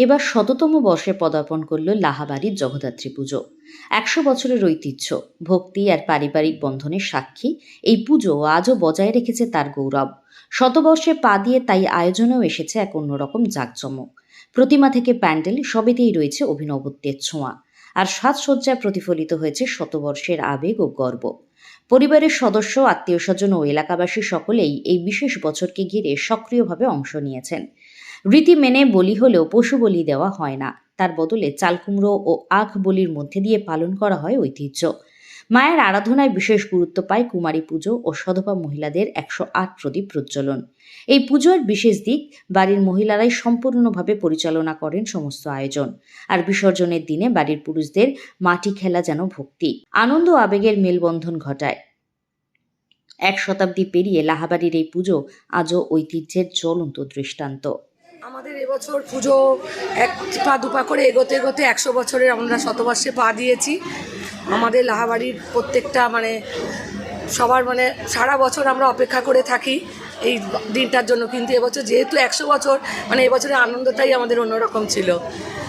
এবার শততম বর্ষে পদার্পণ করল লাহাবাড়ির জগদ্ধাত্রী পুজো। একশো বছরের ঐতিহ্য, ভক্তি আর পারিবারিক বন্ধনের সাক্ষী। এই পুজো আজও বজায় রেখেছে তার গৌরব। শতবর্ষে পা দিয়ে তাই আয়োজনেও এসেছে এক অন্যরকম জাঁকজমক। প্রতিমা থেকে প্যান্ডেল সবেতেই রয়েছে অভিনবত্বের ছোঁয়া। আর সাজসজ্জায় প্রতিফলিত হয়েছে শতবর্ষের আবেগ ও গর্ব। পরিবারের সদস্য, আত্মীয় স্বজন ও এলাকাবাসী সকলেই এই বিশেষ বছরকে ঘিরে সক্রিয়ভাবে অংশ নিয়েছেন। রীতি মেনে বলি হলেও পশু বলি দেওয়া হয় না। তার বদলে চালকুমড়ো ও আখ বলির মধ্যে দিয়ে পালন করা হয় ঐতিহ্য। মায়ের আরাধনায় বিশেষ গুরুত্ব পায় কুমারী পুজো ও সধবা মহিলাদের একশো আট প্রদীপ প্রজ্বলন। এই পুজোর বিশেষ দিক, বাড়ির মহিলারাই সম্পূর্ণভাবে পরিচালনা করেন সমস্ত আয়োজন। আর বিসর্জনের দিনে বাড়ির পুরুষদের মাটি খেলা যেন ভক্তি। আনন্দ আবেগের মেলবন্ধন ঘটায়। এক শতাব্দী পেরিয়ে লাহাবাড়ির এই পুজো আজও ঐতিহ্যের জ্বলন্ত দৃষ্টান্ত। এবছর পুজো এক পা দুপা করে এগোতে এগোতে একশো বছরের আমরা শতবর্ষে পা দিয়েছি। আমাদের লাহাবাড়ির প্রত্যেকটা মানে সবার মানে সারা বছর আমরা অপেক্ষা করে থাকি এই দিনটার জন্য। কিন্তু এবছর যেহেতু একশো বছর মানে এবছরের আনন্দটাই আমাদের অন্যরকম ছিল।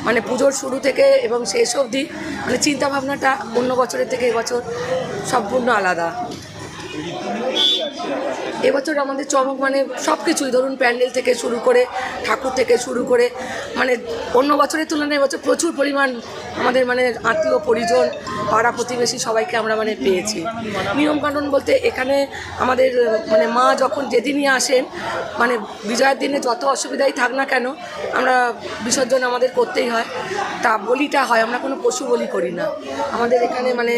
মানে পুজোর শুরু থেকে এবং শেষ অবধি মানে চিন্তাভাবনাটা অন্য বছরের থেকে এবছর সম্পূর্ণ আলাদা। এবছর আমাদের চমক মানে সব কিছুই ধরুন প্যান্ডেল থেকে শুরু করে, ঠাকুর থেকে শুরু করে মানে অন্য বছরের তুলনায় এবছর প্রচুর পরিমাণ আমাদের মানে আত্মীয় পরিজন, পাড়া প্রতিবেশী সবাইকে আমরা মানে পেয়েছি। নিয়মকানুন বলতে এখানে আমাদের মানে মা যখন যেদিনই আসেন মানে বিজয়ের দিনে যত অসুবিধাই থাক না কেন, আমরা বিসর্জন আমাদের করতেই হয়। তা বলিটা হয়, আমরা কোনো পশু বলি করি না। আমাদের এখানে মানে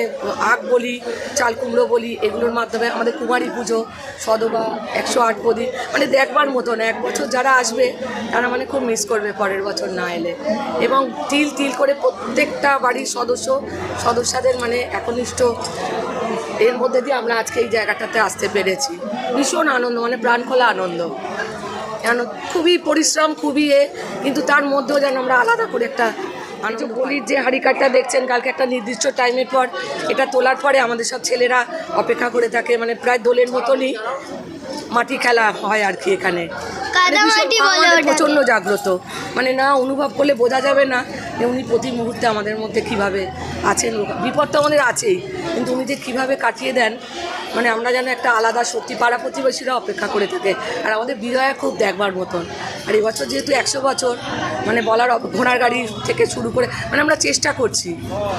আখ বলি, চাল কুমড়ো বলি, এগুলোর মাধ্যমে আমাদের কুমারী পুজো সদবা, একশো আট প্রদীপ মানে দেখবার মতন। এক বছর যারা আসবে, তারা মানে খুব মিস করবে পরের বছর না এলে। এবং তিল তিল করে প্রত্যেকটা বাড়ির সদস্য, সদস্যদের মানে একনিষ্ঠ, এর মধ্যে দিয়ে আমরা আজকে এই জায়গাটাতে আসতে পেরেছি। ভীষণ আনন্দ মানে প্রাণ খোলা আনন্দ। কেন? খুবই পরিশ্রম, খুবই এ, কিন্তু তার মধ্যেও যেন আমরা আলাদা করে একটা আনন্দ বলির যে হারিকাটটা দেখছেন কালকে একটা নির্দিষ্ট টাইমের পর এটা তোলার পরে আমাদের সব ছেলেরা অপেক্ষা করে থাকে মানে প্রায় দোলের মতনই মাটি খেলা হয় আর কি এখানে মানে। প্রচণ্ড জাগ্রত মানে না অনুভব করলে বোঝা যাবে না যে উনি প্রতি মুহূর্তে আমাদের মধ্যে কীভাবে আছেন, বিপদ তো আমাদের আছেই, কিন্তু উনি যে কীভাবে কাটিয়ে দেন মানে আমরা যেন একটা আলাদা সত্যি পাড়া প্রতিবেশীরা অপেক্ষা করে থাকে। আর আমাদের বিজয়া খুব দেখবার মতন। আর এবছর যেহেতু একশো বছর মানে বলার ঘোড়ার গাড়ি থেকে শুরু করে মানে আমরা চেষ্টা করছি।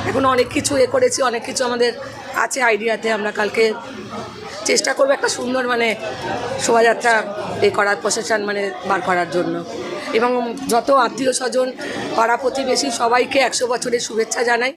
এখন অনেক কিছু এ করেছি, অনেক কিছু আমাদের আছে আইডিয়াতে, আমরা কালকে চেষ্টা করব একটা সুন্দর মানে শোভাযাত্রা এ করার প্রসেশন মানে বার করার জন্য। এবং যত আত্মীয় স্বজন, পাড়া প্রতিবেশী সবাইকে একশো বছরের শুভেচ্ছা জানাই।